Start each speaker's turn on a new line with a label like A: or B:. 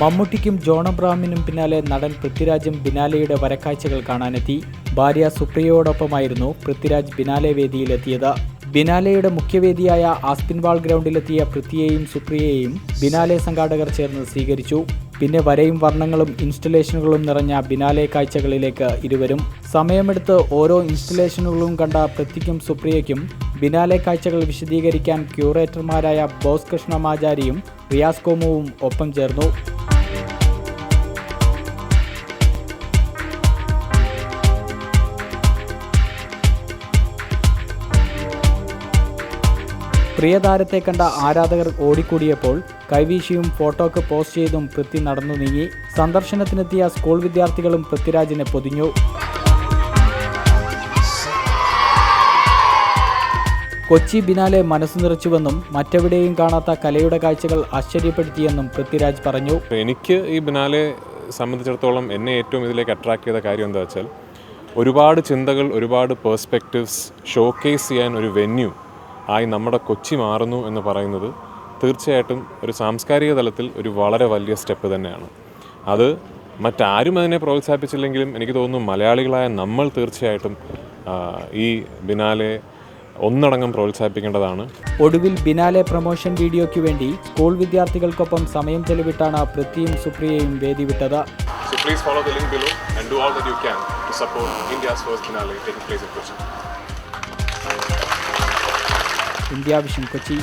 A: മമ്മൂട്ടിക്കും John അബ്രാമിനും പിന്നാലെ നടൻ പൃഥ്വിരാജും ബിനാലെയുടെ വരക്കാഴ്ചകൾ കാണാനെത്തി. ഭാര്യ സുപ്രിയയോടൊപ്പമായിരുന്നു പൃഥ്വിരാജ് ബിനാലെ വേദിയിലെത്തിയത്. ബിനാലെയുടെ മുഖ്യവേദിയായ ആസ്പിൻവാൾ ഗ്രൗണ്ടിലെത്തിയ പൃഥ്വിയെയും സുപ്രിയയെയും ബിനാലെ സംഘാടകർ ചേർന്ന് സ്വീകരിച്ചു. പിന്നെ വരയും വർണങ്ങളും ഇൻസ്റ്റലേഷനുകളും നിറഞ്ഞ ബിനാലെ കാഴ്ചകളിലേക്ക് ഇരുവരും. സമയമെടുത്ത് ഓരോ ഇൻസ്റ്റലേഷനുകളും കണ്ട പൃഥ്വിക്കും സുപ്രിയയ്ക്കും ബിനാലെ കാഴ്ചകൾ വിശദീകരിക്കാൻ ക്യൂറേറ്റർമാരായ ബോസ് കൃഷ്ണമാചാരിയും റിയാസ് കോമുവും ഒപ്പം ചേർന്നു. പ്രിയതാരത്തെ കണ്ട ആരാധകർ ഓടിക്കൂടിയപ്പോൾ കൈവീശിയും ഫോട്ടോക്ക് പോസ്റ്റ് ചെയ്തും പൃഥ്വി നടന്നു നീങ്ങി. സന്ദർശനത്തിനെത്തിയ സ്കൂൾ വിദ്യാർത്ഥികളും പൃഥ്വിരാജിനെ പൊതിഞ്ഞു. കൊച്ചി ബിനാലെ മനസ്സ് നിറച്ചുവെന്നും മറ്റെവിടെയും കാണാത്ത കലയുടെ കാഴ്ചകൾ ആശ്ചര്യപ്പെടുത്തിയെന്നും പൃഥ്വിരാജ് പറഞ്ഞു.
B: എനിക്ക് ഈ ബിനാലെ സംബന്ധിച്ചിടത്തോളം എന്നെ ഏറ്റവും ഇതിലേക്ക് അട്രാക്ട് ചെയ്ത കാര്യം എന്താ വെച്ചാൽ ഒരുപാട് ചിന്തകൾ ഒരുപാട് പേഴ്സ്പെക്റ്റീവ്സ് ഷോക്കേസ് ചെയ്യാൻ ഒരു വെന്യൂ ആയി നമ്മുടെ കൊച്ചി മാറുന്നു എന്ന് പറയുന്നത് തീർച്ചയായിട്ടും ഒരു സാംസ്കാരിക തലത്തിൽ ഒരു വളരെ വലിയ സ്റ്റെപ്പ് തന്നെയാണ്. അത് മറ്റാരും അതിനെ പ്രോത്സാഹിപ്പിച്ചില്ലെങ്കിലും എനിക്ക് തോന്നുന്നു മലയാളികളായ നമ്മൾ തീർച്ചയായിട്ടും ഈ ബിനാലെ ഒന്നടങ്കം പ്രോത്സാഹിപ്പിക്കേണ്ടതാണ്.
A: ഒടുവിൽ ബിനാലെ പ്രൊമോഷൻ വീഡിയോയ്ക്ക് വേണ്ടി സ്കൂൾ വിദ്യാർത്ഥികൾക്കൊപ്പം സമയം ചെലവിട്ടാണ് പൃഥ്വിയും സുപ്രിയയും വേദി വിട്ടത്.
B: So please follow the link below and do all that you can to support India's first finale taking place in Kochi.
A: India Vision Kochi.